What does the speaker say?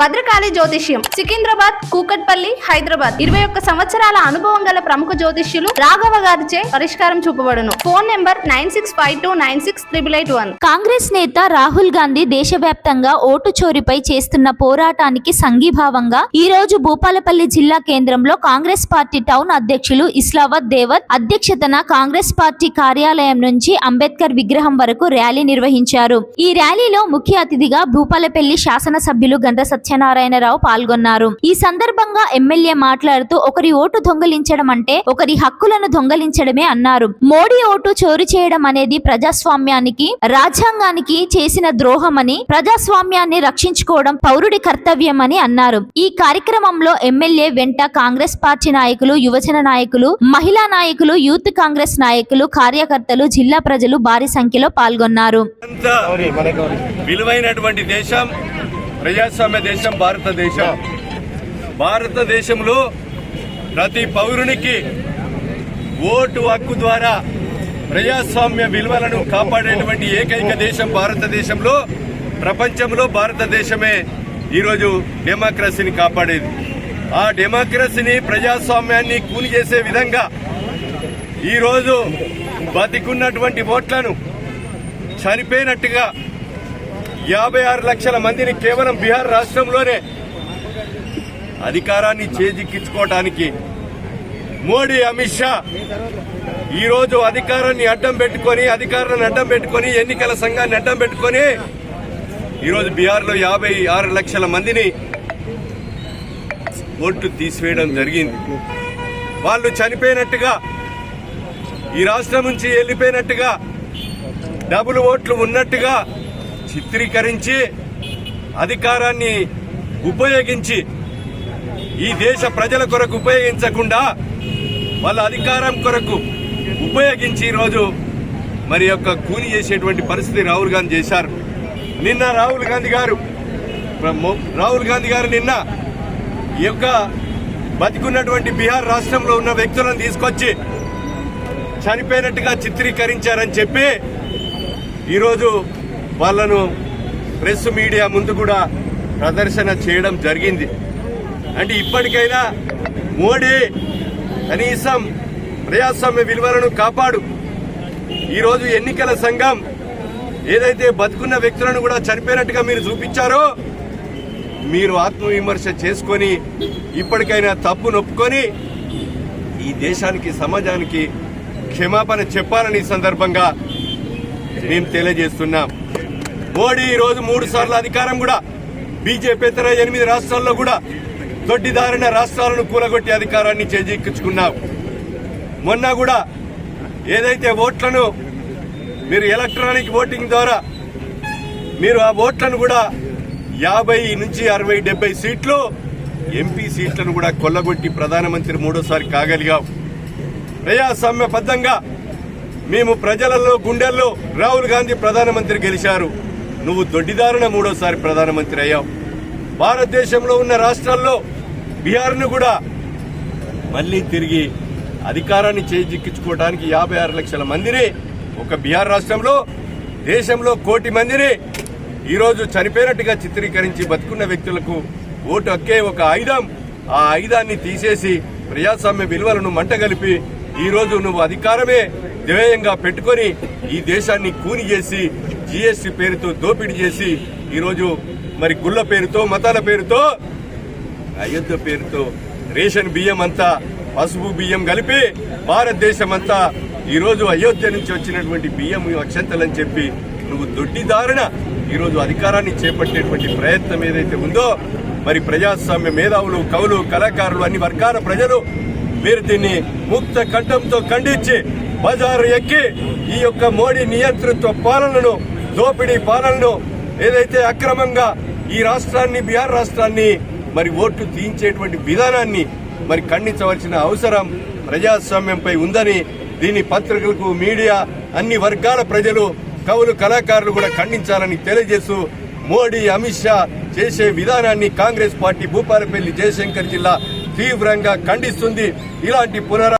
భద్రకాళి జ్యోతిష్యం సికింద్రాబాద్ కూకట్పల్లి హైదరాబాద్. ఇరవై ఒక్క సంవత్సరాల అనుభవం గల ప్రముఖ జ్యోతిష్యులు రాఘవ గారిచే పరిష్కారం చూపబడును. Phone number nine six five two nine six triple eight one. Congress నేత రాహుల్ గాంధీ దేశవ్యాప్తంగా ఓటు చోరీపై చేస్తున్న పోరాటానికి సంఘీభావంగా ఈ రోజు భూపాలపల్లి జిల్లా కేంద్రంలో కాంగ్రెస్ పార్టీ టౌన్ అధ్యక్షులు ఇస్లావత్ దేవత్ అధ్యక్షతన కాంగ్రెస్ పార్టీ కార్యాలయం నుంచి అంబేద్కర్ విగ్రహం వరకు ర్యాలీ నిర్వహించారు. ఈ ర్యాలీలో ముఖ్య అతిథిగా భూపాలపల్లి శాసనసభ్యులు గంధ సత్యనారాయణరావు పాల్గొన్నారు. ఈ సందర్భంగా ఎమ్మెల్యే మాట్లాడుతూ ఒకరి ఓటు దొంగలించడం అంటే ఒకరి హక్కులను దొంగలించడమే అన్నారు. మోడీ ఓటు చోరీ చేయడం అనేది ప్రజాస్వామ్యానికి రాజ్యాంగానికి చేసిన ద్రోహమని ప్రజాస్వామ్యాన్ని రక్షించుకోవడం పౌరుడి కర్తవ్యమని అన్నారు. ఈ కార్యక్రమంలో ఎమ్మెల్యే వెంట కాంగ్రెస్ పార్టీ నాయకులు యువజన నాయకులు మహిళా నాయకులు యూత్ కాంగ్రెస్ నాయకులు కార్యకర్తలు జిల్లా ప్రజలు భారీ సంఖ్యలో పాల్గొన్నారు. విలువైనటువంటి దేశం ప్రజాస్వామ్య దేశం భారతదేశం. భారతదేశంలో ప్రతి పౌరునికి ఓటు హక్కు ద్వారా ప్రజాస్వామ్య విలువలను కాపాడేటువంటి ఏకైక దేశం భారతదేశంలో ప్రపంచంలో భారతదేశమే. ఈరోజు డెమోక్రసీని కాపాడేది. ఆ డెమోక్రసీని ప్రజాస్వామ్యాన్ని కూని చేసే విధంగా ఈరోజు బతికున్నటువంటి ఓట్లను చనిపోయినట్టుగా యాభై ఆరు లక్షల మందిని కేవలం బీహార్ రాష్ట్రంలోనే అధికారాన్ని చేజిక్కించుకోవటానికి మోడీ అమిత్ షా ఈరోజు అధికారాన్ని అడ్డం పెట్టుకొని అధికారాన్ని అడ్డం పెట్టుకొని ఎన్నికల సంఘాన్ని అడ్డం పెట్టుకొని ఈరోజు బీహార్లో యాభై ఆరు లక్షల మందిని ఓట్లు తీసివేయడం జరిగింది. వాళ్ళు చనిపోయినట్టుగా ఈ రాష్ట్రం నుంచి వెళ్ళిపోయినట్టుగా డబుల్ ఓట్లు ఉన్నట్టుగా చిత్రీకరించి అధికారాన్ని ఉపయోగించి ఈ దేశ ప్రజల కొరకు ఉపయోగించకుండా వాళ్ళ అధికారం కొరకు ఉపయోగించి ఈరోజు మరి యొక్క కూని చేసేటువంటి పరిస్థితి రాహుల్ గాంధీ చేశారు. నిన్న రాహుల్ గాంధీ గారు రాహుల్ గాంధీ గారు నిన్న ఈ యొక్క బతికున్నటువంటి బీహార్ రాష్ట్రంలో ఉన్న వ్యక్తులను తీసుకొచ్చి చనిపోయినట్టుగా చిత్రీకరించారని చెప్పి ఈరోజు వాళ్ళను ప్రెస్ మీడియా ముందు కూడా ప్రదర్శన చేయడం జరిగింది. అంటే ఇప్పటికైనా మోడీ కనీసం ప్రజాస్వామ్య విలువలను కాపాడు. ఈరోజు ఎన్నికల సంఘం ఏదైతే బతుకున్న వ్యక్తులను కూడా చనిపోయినట్టుగా మీరు చూపించారో మీరు ఆత్మవిమర్శ చేసుకొని ఇప్పటికైనా తప్పు నొప్పుకొని ఈ దేశానికి సమాజానికి క్షమాపణ చెప్పాలని ఈ సందర్భంగా మేము తెలియజేస్తున్నాం. మోడీ ఈ రోజు మూడు సార్లు అధికారం కూడా బీజేపీ ఇతర ఎనిమిది రాష్ట్రాల్లో కూడా దొడ్డిదారిన రాష్ట్రాలను కూలగొట్టి అధికారాన్ని చేజిక్కించుకున్నాం. మొన్న కూడా ఏదైతే ఓట్లను మీరు ఎలక్ట్రానిక్ ఓటింగ్ ద్వారా మీరు ఆ ఓట్లను కూడా యాభై నుంచి అరవై డెబ్బై సీట్లు ఎంపీ సీట్లను కూడా కొల్లగొట్టి ప్రధానమంత్రి మూడోసారి కాగలిగావు ప్రజాస్వామ్యబద్ధంగా మేము ప్రజలలో గుండెల్లో రాహుల్ గాంధీ ప్రధానమంత్రి గెలిచారు. నువ్వు దొడ్డిదారున మూడోసారి ప్రధానమంత్రి అయ్యావు. భారతదేశంలో ఉన్న రాష్ట్రాల్లో బీహార్ను కూడా మళ్ళీ తిరిగి అధికారాన్ని చేజిక్కించుకోవడానికి యాభై ఆరు లక్షల మందిని ఒక బీహార్ రాష్ట్రంలో దేశంలో కోటి మందిని ఈరోజు చనిపోయినట్టుగా చిత్రీకరించి బతుకున్న వ్యక్తులకు ఓటు హక్కే ఒక ఆయుధం. ఆ ఆయుధాన్ని తీసేసి ప్రజాస్వామ్య విలువలను మంటగలిపి ఈరోజు నువ్వు అధికారమే ధ్యేయంగా పెట్టుకొని ఈ దేశాన్ని కూని చేసి జీఎస్టీ పేరుతో దోపిడీ చేసి ఈరోజు మరి గుళ్ళ పేరుతో మతాల పేరుతో అయోధ్య పేరుతో రేషన్ బియ్యం అంతా పసుపు బియ్యం కలిపి భారతదేశం అంతా ఈరోజు అయోధ్య నుంచి వచ్చినటువంటి బియ్యం అక్షంతలని చెప్పి నువ్వు దొడ్డిదారున ఈరోజు అధికారాన్ని చేపట్టేటువంటి ప్రయత్నం ఏదైతే ఉందో మరి ప్రజాస్వామ్య మేధావులు కవులు కళాకారులు అన్ని వర్గాల ప్రజలు మీరు దీన్ని ముక్త కంఠంతో ఖండించి బజారు ఎక్కి ఈ యొక్క మోడీ నియంతృత్వ పాలనను దోపిడీ పాలనలో ఏదైతే అక్రమంగా ఈ రాష్ట్రాన్ని బీహార్ రాష్ట్రాన్ని మరి ఓట్లు తీయించేటువంటి విధానాన్ని మరి ఖండించవలసిన అవసరం ప్రజాస్వామ్యంపై ఉందని దీని పత్రికలకు మీడియా అన్ని వర్గాల ప్రజలు కవులు కళాకారులు కూడా ఖండించాలని తెలియజేస్తూ మోడీ అమిత్ షా చేసే విధానాన్ని కాంగ్రెస్ పార్టీ భూపాలపల్లి జయశంకర్ జిల్లా తీవ్రంగా ఖండిస్తుంది. ఇలాంటి పునరా